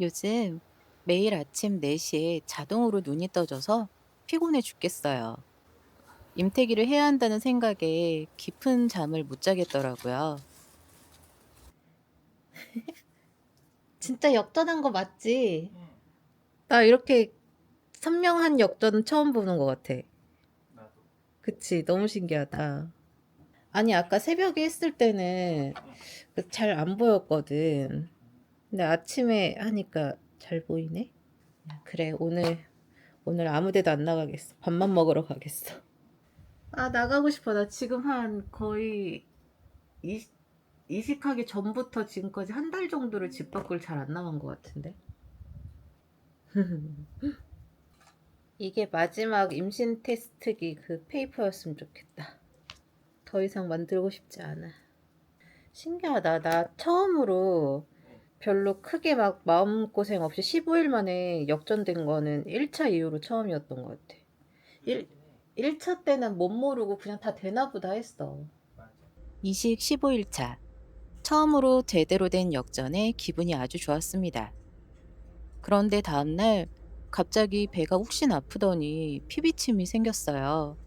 요즘 매일 아침 4시에 자동으로 눈이 떠져서 피곤해 죽겠어요. 임태기를 해야 한다는 생각에 깊은 잠을 못 자겠더라고요. 진짜 역전한 거 맞지? 나 이렇게 선명한 역전 처음 보는 것 같아. 나도. 그치, 너무 신기하다. 아니, 아까 새벽에 했을 때는 잘 안 보였거든. 근데 아침에 하니까 잘 보이네? 그래, 오늘, 오늘 아무 데도 안 나가겠어. 밥만 먹으러 가겠어. 아, 나가고 싶어. 나 지금 한 거의 이식, 이식하기 전부터 지금까지 한 달 정도를 집 밖을 잘 안 나간 것 같은데. 이게 마지막 임신 테스트기 그 페이퍼였으면 좋겠다. 더 이상 만들고 싶지 않아. 신기하다. 나 처음으로 별로 크게 막 마음고생 없이 15일 만에 역전된 거는 1차 이후로 처음이었던 것 같아. 1, 1차 때는 못 모르고 그냥 다 되나 보다 했어. 이식 15일차. 처음으로 제대로 된 역전에 기분이 아주 좋았습니다. 그런데 다음날 갑자기 배가 혹신 아프더니 피비침이 생겼어요.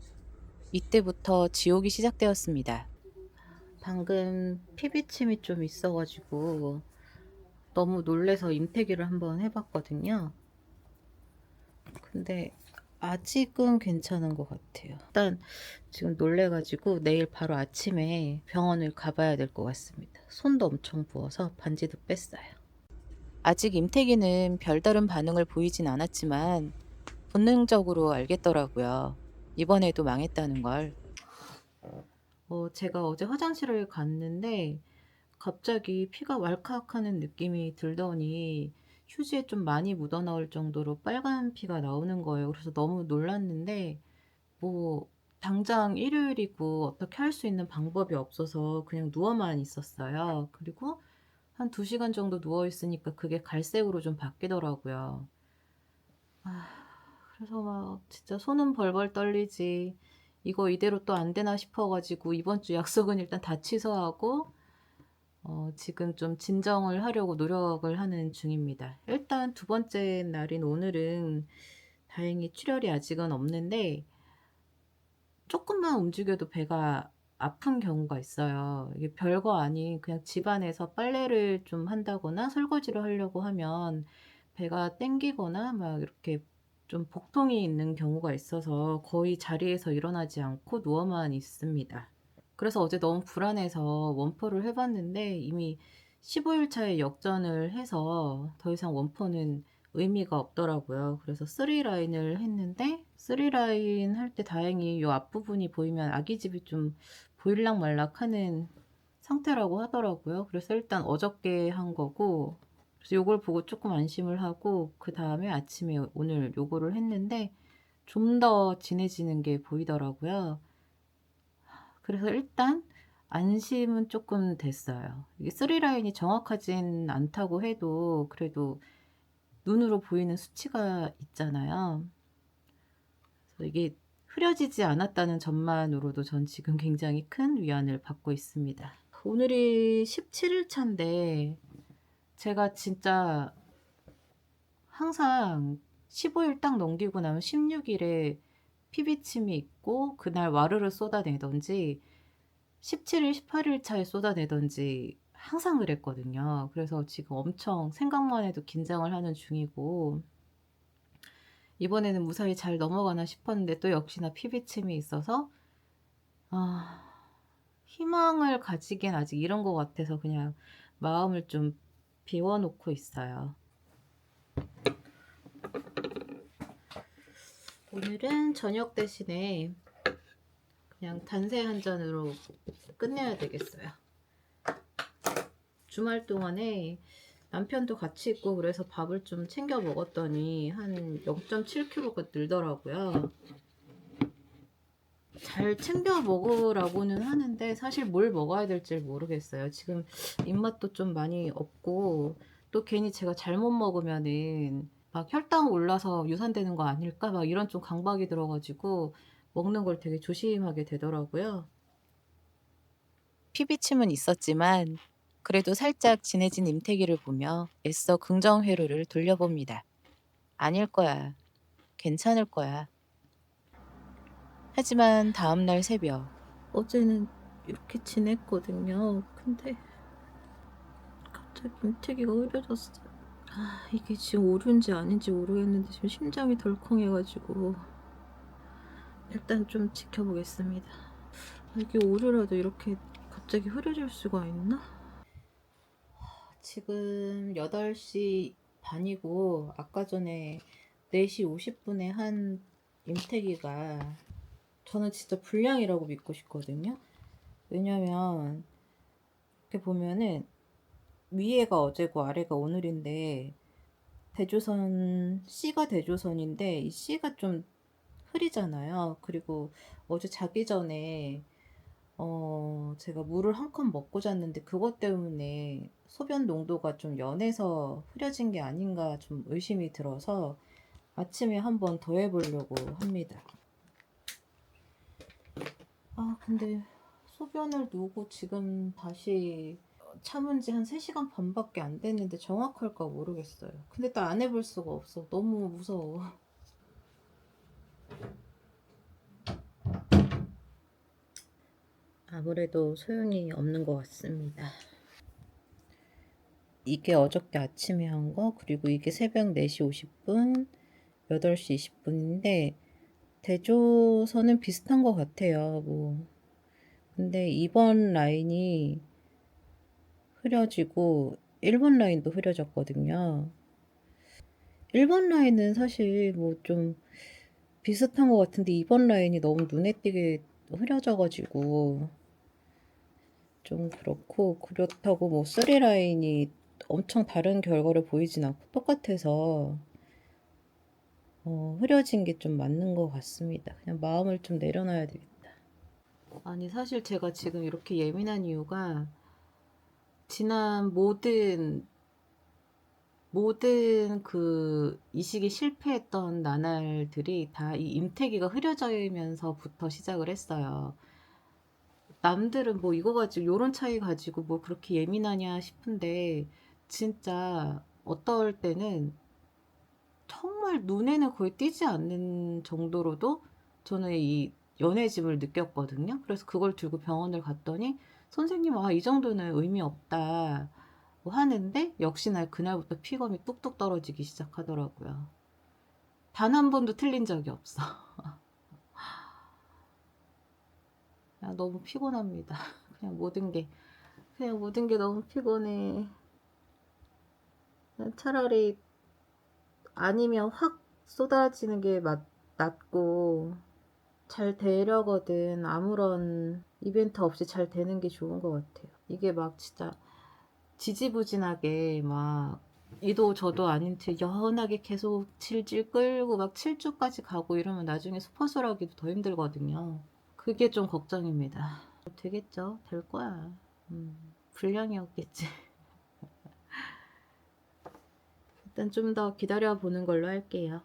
이때부터 지옥이 시작되었습니다. 방금 피비침이 좀 있어가지고 너무 놀래서 임태기를 한번 해봤거든요. 근데 아직은 괜찮은 것 같아요. 일단 지금 놀래가지고 내일 바로 아침에 병원을 가봐야 될 것 같습니다. 손도 엄청 부어서 반지도 뺐어요. 아직 임태기는 별다른 반응을 보이진 않았지만 본능적으로 알겠더라고요. 이번에도 망했다는 걸. 어, 제가 어제 화장실을 갔는데 갑자기 피가 왈칵하는 느낌이 들더니 휴지에 좀 많이 묻어 나올 정도로 빨간 피가 나오는 거예요. 그래서 너무 놀랐는데 뭐 당장 일요일이고 어떻게 할 수 있는 방법이 없어서 그냥 누워만 있었어요. 그리고 한두 시간 정도 누워 있으니까 그게 갈색으로 좀 바뀌더라고요. 아, 그래서 막 진짜 손은 벌벌 떨리지. 이거 이대로 또 안 되나 싶어가지고 이번 주 약속은 일단 다 취소하고 어, 지금 좀 진정을 하려고 노력을 하는 중입니다. 일단 두 번째 날인 오늘은 다행히 출혈이 아직은 없는데 조금만 움직여도 배가 아픈 경우가 있어요. 이게 별거 아닌 그냥 집안에서 빨래를 좀 한다거나 설거지를 하려고 하면 배가 땡기거나 막 이렇게 좀 복통이 있는 경우가 있어서 거의 자리에서 일어나지 않고 누워만 있습니다. 그래서 어제 너무 불안해서 원포를 해봤는데 이미 15일 차에 역전을 해서 더 이상 원포는 의미가 없더라고요. 그래서 3라인을 했는데 3라인 할 때 다행히 이 앞부분이 보이면 아기집이 좀 보일락 말락 하는 상태라고 하더라고요. 그래서 일단 어저께 한 거고 그래서 요걸 보고 조금 안심을 하고 그 다음에 아침에 오늘 요거를 했는데 좀 더 진해지는 게 보이더라고요. 그래서 일단 안심은 조금 됐어요. 이게 3라인이 정확하진 않다고 해도 그래도 눈으로 보이는 수치가 있잖아요. 그래서 이게 흐려지지 않았다는 점만으로도 전 지금 굉장히 큰 위안을 받고 있습니다. 오늘이 17일 차인데 제가 진짜 항상 15일 딱 넘기고 나면 16일에 피비침이 있고 그날 와르르 쏟아내던지 17일, 18일 차에 쏟아내던지 항상 그랬거든요. 그래서 지금 엄청 생각만 해도 긴장을 하는 중이고 이번에는 무사히 잘 넘어가나 싶었는데 또 역시나 피비침이 있어서 아, 희망을 가지기엔 아직 이런 것 같아서 그냥 마음을 좀 비워놓고 있어요. 오늘은 저녁 대신에 그냥 단세 한 잔으로 끝내야 되겠어요. 주말 동안에 남편도 같이 있고 그래서 밥을 좀 챙겨 먹었더니 한 0.7kg가 늘더라고요. 잘 챙겨 먹으라고는 하는데 사실 뭘 먹어야 될지 모르겠어요. 지금 입맛도 좀 많이 없고 또 괜히 제가 잘못 먹으면은 막 혈당 올라서 유산되는 거 아닐까 막 이런 좀 강박이 들어가지고 먹는 걸 되게 조심하게 되더라고요. 피비침은 있었지만 그래도 살짝 진해진 임태기를 보며 애써 긍정 회로를 돌려봅니다. 아닐 거야. 괜찮을 거야. 하지만 다음 날 새벽 어제는 이렇게 지냈거든요. 근데 갑자기 임태기가 흐려졌어. 아, 이게 지금 오류인지 아닌지 모르겠는데 지금 심장이 덜컹해가지고 일단 좀 지켜보겠습니다. 아, 이게 오류라도 이렇게 갑자기 흐려질 수가 있나? 지금 8시 반이고 아까 전에 4시 50분에 한 임태기가 저는 진짜 불량이라고 믿고 싶거든요. 왜냐면 이렇게 보면은 위에가 어제고 아래가 오늘인데 대조선 C가 대조선인데 이 C가 좀 흐리잖아요. 그리고 어제 자기 전에 어 제가 물을 한 컵 먹고 잤는데 그것 때문에 소변 농도가 좀 연해서 흐려진 게 아닌가 좀 의심이 들어서 아침에 한번 더 해 보려고 합니다. 아, 근데 소변을 누고 지금 다시 참은 지 한 3시간 반밖에 안 됐는데 정확할까 모르겠어요. 근데 또 안 해볼 수가 없어. 너무 무서워. 아무래도 소용이 없는 것 같습니다. 이게 어저께 아침에 한 거, 그리고 이게 새벽 4시 50분, 8시 20분인데, 대조선은 비슷한 것 같아요. 뭐. 근데 2번 라인이 흐려지고 1번 라인도 흐려졌거든요. 1번 라인은 사실 뭐 좀 비슷한 것 같은데 2번 라인이 너무 눈에 띄게 흐려져가지고 좀 그렇고 그렇다고 뭐3 라인이 엄청 다른 결과를 보이진 않고 똑같아서 어, 흐려진 게 좀 맞는 것 같습니다. 그냥 마음을 좀 내려놔야 되겠다. 아니, 사실 제가 지금 이렇게 예민한 이유가 지난 모든, 모든 그 이식이 실패했던 나날들이 다 이 임태기가 흐려지면서부터 시작을 했어요. 남들은 뭐 이거 가지고, 요런 차이 가지고 뭐 그렇게 예민하냐 싶은데, 진짜 어떨 때는 정말 눈에는 거의 띄지 않는 정도로도 저는 이 연해짐을 느꼈거든요. 그래서 그걸 들고 병원을 갔더니 선생님, 아, 이 정도는 의미 없다. 뭐 하는데 역시나 그날부터 피검이 뚝뚝 떨어지기 시작하더라고요. 단 한 번도 틀린 적이 없어. 야, 너무 피곤합니다. 그냥 모든 게, 그냥 모든 게 너무 피곤해. 차라리 아니면 확 쏟아지는 게 맞, 낫고 잘 되려거든 아무런 이벤트 없이 잘 되는 게 좋은 것 같아요. 이게 막 진짜 지지부진하게 막 이도 저도 아닌 채 연하게 계속 질질 끌고 막 7주까지 가고 이러면 나중에 수퍼술하기도 더 힘들거든요. 그게 좀 걱정입니다. 되겠죠? 될 거야. 음, 불량이었겠지. 일단 좀 더 기다려 보는 걸로 할게요.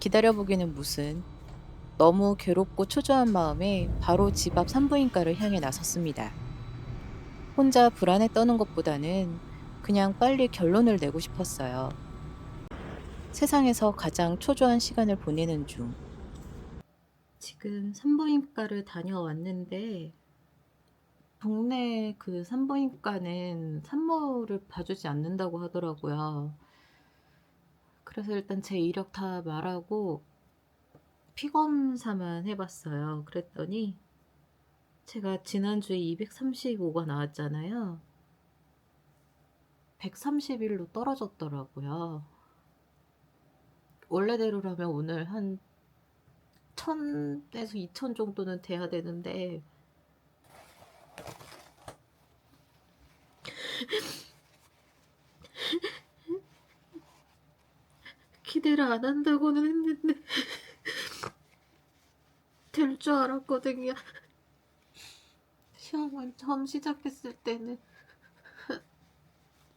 기다려보기는 무슨 너무 괴롭고 초조한 마음에 바로 집 앞 산부인과를 향해 나섰습니다. 혼자 불안에 떠는 것보다는 그냥 빨리 결론을 내고 싶었어요. 세상에서 가장 초조한 시간을 보내는 중 지금 산부인과를 다녀왔는데 동네 그 산부인과는 산모를 봐주지 않는다고 하더라고요. 그래서 일단 제 이력 다 말하고 피검사만 해봤어요. 그랬더니 제가 지난주에 235가 나왔잖아요. 131로 떨어졌더라고요. 원래대로라면 오늘 한 1000에서 2000 정도는 돼야 되는데 기대를 안 한다고는 했는데 될 줄 알았거든요. 시험을 처음 시작했을 때는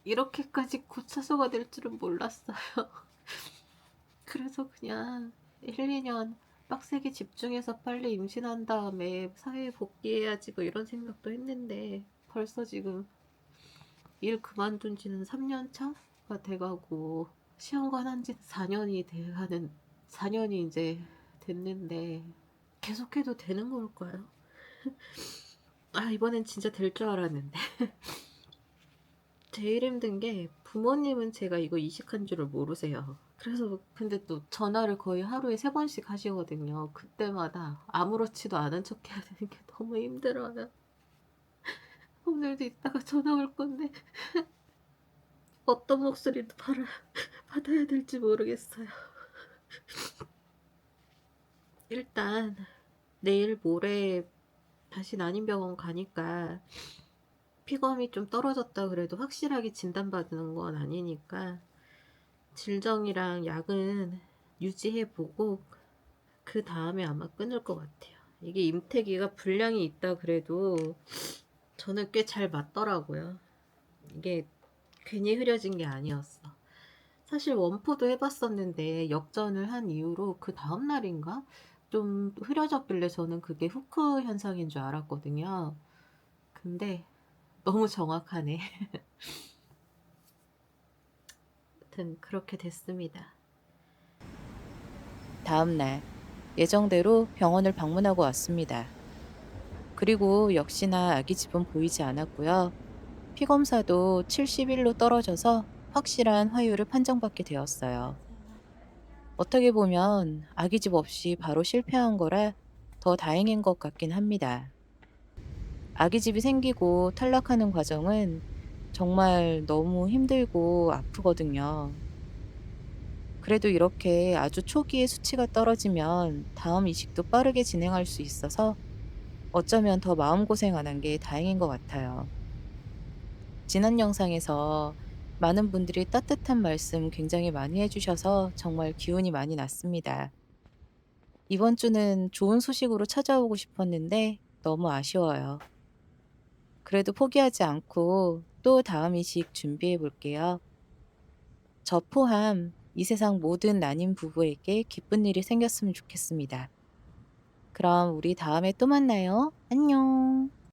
이렇게까지 고차소가 될 줄은 몰랐어요. 그래서 그냥 1, 2년 빡세게 집중해서 빨리 임신한 다음에 사회에 복귀해야지 뭐 이런 생각도 했는데 벌써 지금 일 그만둔 지는 3년 차가 돼가고 시험관 한지 4년이 돼가는 4년이 이제 됐는데 계속해도 되는 걸까요? 아 이번엔 진짜 될 줄 알았는데 제일 힘든 게 부모님은 제가 이거 이식한 줄을 모르세요. 그래서 근데 또 전화를 거의 하루에 세 번씩 하시거든요. 그때마다 아무렇지도 않은 척 해야 되는 게 너무 힘들어요. 오늘도 이따가 전화 올 건데 어떤 목소리도 받아, 받아야 될지 모르겠어요. 일단 내일 모레 다시 난임병원 가니까 피검이 좀 떨어졌다 그래도 확실하게 진단받는 건 아니니까 질정이랑 약은 유지해보고 그 다음에 아마 끊을 것 같아요. 이게 임태기가 분량이 있다 그래도 저는 꽤 잘 맞더라고요. 이게 괜히 흐려진 게 아니었어. 사실 원포도 해봤었는데 역전을 한 이후로 그 다음 날인가 좀 흐려졌길래 저는 그게 후크 현상인 줄 알았거든요. 근데 너무 정확하네. 아무튼 그렇게 됐습니다. 다음 날 예정대로 병원을 방문하고 왔습니다. 그리고 역시나 아기 집은 보이지 않았고요. 피 검사도 71로 떨어져서 확실한 화유를 판정받게 되었어요. 어떻게 보면 아기 집 없이 바로 실패한 거라 더 다행인 것 같긴 합니다. 아기 집이 생기고 탈락하는 과정은 정말 너무 힘들고 아프거든요. 그래도 이렇게 아주 초기에 수치가 떨어지면 다음 이식도 빠르게 진행할 수 있어서 어쩌면 더 마음고생 안 한 게 다행인 것 같아요. 지난 영상에서 많은 분들이 따뜻한 말씀 굉장히 많이 해주셔서 정말 기운이 많이 났습니다. 이번 주는 좋은 소식으로 찾아오고 싶었는데 너무 아쉬워요. 그래도 포기하지 않고 또 다음 이식 준비해 볼게요. 저 포함 이 세상 모든 난임 부부에게 기쁜 일이 생겼으면 좋겠습니다. 그럼 우리 다음에 또 만나요. 안녕.